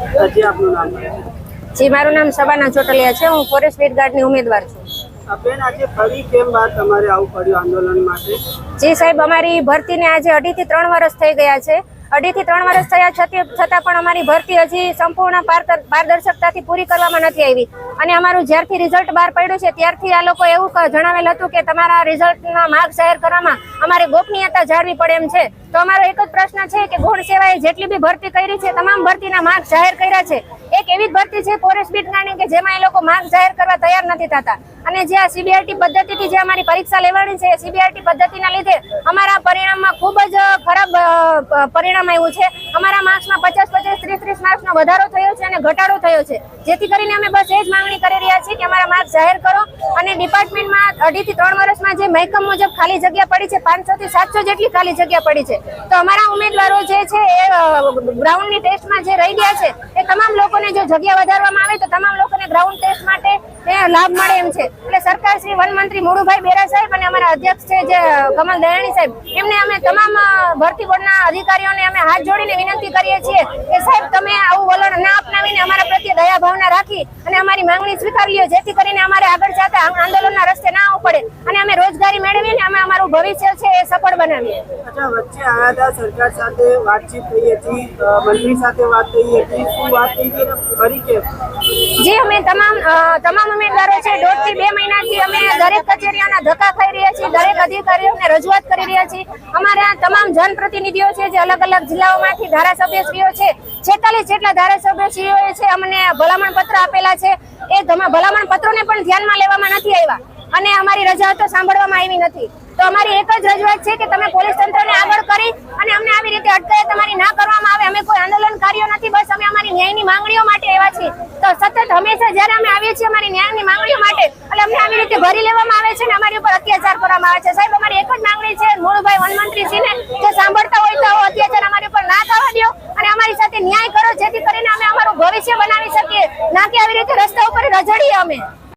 હજી આપનું નામ? જી મારું નામ સબાના ચોટલિયા છે. હું ફોરેસ્ટ ગાર્ડની ઉમેદવાર છું. બેન આજે ફરી કેમ બાદ તમારે આવું પડ્યું આંદોલન માટે? જી સાહેબ અમારી ભરતીને આજે અઢીથી ત્રણ વર્ષ થઈ ગયા છે. અઢીથી ત્રણ વર્ષ થયા છતી- છતાં પણ અમારી ભરતી હજી સંપૂર્ણ પારદર- પારદર્શકતાથી પૂરી કરવામાં નથી આવી. અને અમારું જ્યારથી રિઝલ્ટ બહાર પડ્યું છે, ત્યારથી આ લોકો એવું જણાવેલ હતું કે તમારા રિઝલ્ટના માર્ગ જાહેર કરવામાં અમારે ગોપનીયતા જાળવી પડે એમ છે. તો અમારો એક જ પ્રશ્ન છે કે ગુણ સેવાએ જેટલી બી ભરતી કરી છે, તમામ ભરતીના માર્ગ જાહેર કર્યા છે. એક એવી ભરતી છે ફોરેસ્ટ બીટનાની કે જેમાં એ લોકો માર્ક જાહેર કરવા તૈયાર નથી થતા. અને જે આ સીબીઆરટી પદ્ધતિથી જે અમારી પરીક્ષા લેવાની છે, એ સીબીઆરટી પદ્ધતિના લીધે અમારા પરિણામમાં ખૂબ જ ખરાબ પરિણામ આવ્યું છે. અમારા માર્ક્સમાં પચાસ પચાસ, ત્રીસ ત્રીસ માર્ક્સનો વધારો થયો છે અને ઘટાડો થયો છે. જેથી કરીને અમે બસ એ જ માંગણી કરી રહ્યા છીએ કે અમારા માર્ક્સ જાહેર કરો અને ડિપાર્ટમેન્ટમાં અઢીથી ત્રણ વર્ષમાં જે મહેકમ મુજબ ખાલી જગ્યા પડી છે પાંચસોથી સાતસો જેટલી ખાલી જગ્યા પડી છે. તો અમારા ઉમેદવારો જે છે એ ગ્રાઉન્ડની ટેસ્ટમાં જે રહી ગયા છે, એ તમામ લોકોને જો જગ્યા વધારવામાં આવે તો તમામ લોકોને ગ્રાઉન્ડ ટેસ્ટ માટે લાભ મળે એમ છે. એટલે સરકાર શ્રી વન મંત્રી મુળુભાઈ બેરા સાહેબ અને અમારા અધ્યક્ષ છે જે કમલ દયાણી સાહેબ એમને અમે તમામ ભરતી બોર્ડના અધિકારીઓને અમે હાથ જોડીને વિનંતી કરીએ છીએ કે સાહેબ તમે આવું વલણ ના અપનાવીને અમારા પ્રત્યે દયા ભાવના રાખી અને અમારી માંગણી સ્વીકારીએ જેથી કરીને અમારે આગળ જતા આંદોલનના રસ્તે ના આવવું પડે અને અમે રોજગારી મેળવીને અમે અમારું ભવિષ્ય છે એ સફળ બનાવીએ. વચ્ચે આવ્યા હતા સરકાર સાથે વાતચીત થઈ હતી મંત્રી સાથે વાત થઈ હતી શું વાત થઈ હતી ફરી જે અમે તમામ તમામ ઉમેદવારો છે દોઢથી બે મહિનાથી અમે દરેક કચેરીઓના ધક્કા ખાઈ રહ્યા છીએ, દરેક અધિકારીઓને રજૂઆત કરી રહ્યા છીએ. અમારા તમામ જનપ્રતિનિધિઓ છે, જે અલગ અલગ જિલ્લાઓમાંથી ધારાસભ્યશ્રીઓ છે, છેતાલીસ જેટલા ધારાસભ્યશ્રીઓએ છે, અમને ભલામણ પત્ર આપેલા છે. એ ભલામણ પત્રોને પણ ધ્યાનમાં લેવામાં નથી આવ્યા. અને અમારી રજાઓ તો સાંભળવામાં આવી નથી. તો અમારી એક જ રજૂઆત છે કે તમે પોલીસ તંત્રને આગળ કરી અને અમને આવી રીતે અટકાયત તમારી ના કરવામાં આવે. અમે કોઈ આંદોલનકારીઓ નથી, બસ અમે અમારી ન્યાયની માંગણીઓ માટે આવ્યા છીએ. તો સતત હંમેશા જ્યારે અમે આવીએ છીએ અમારી ન્યાયની માંગણીઓ માટે, એટલે અમને આવી રીતે ભરી લેવામાં આવે છે ને અમારી ઉપર અત્યાચાર કરવામાં આવે છે. સાહેબ, અમારી એક જ માંગણી છે, મોળુભાઈ વનમંત્રીશ્રીને જો સાંભળતા હોય તો અત્યાચાર અમારી ઉપર ના થવા દો અને અમારી સાથે ન્યાય કરો, જેથી કરીને અમે અમારું ભવિષ્ય બનાવી શકીએ. ના કે આવી રીતે રસ્તા ઉપર રજડીએ અમે.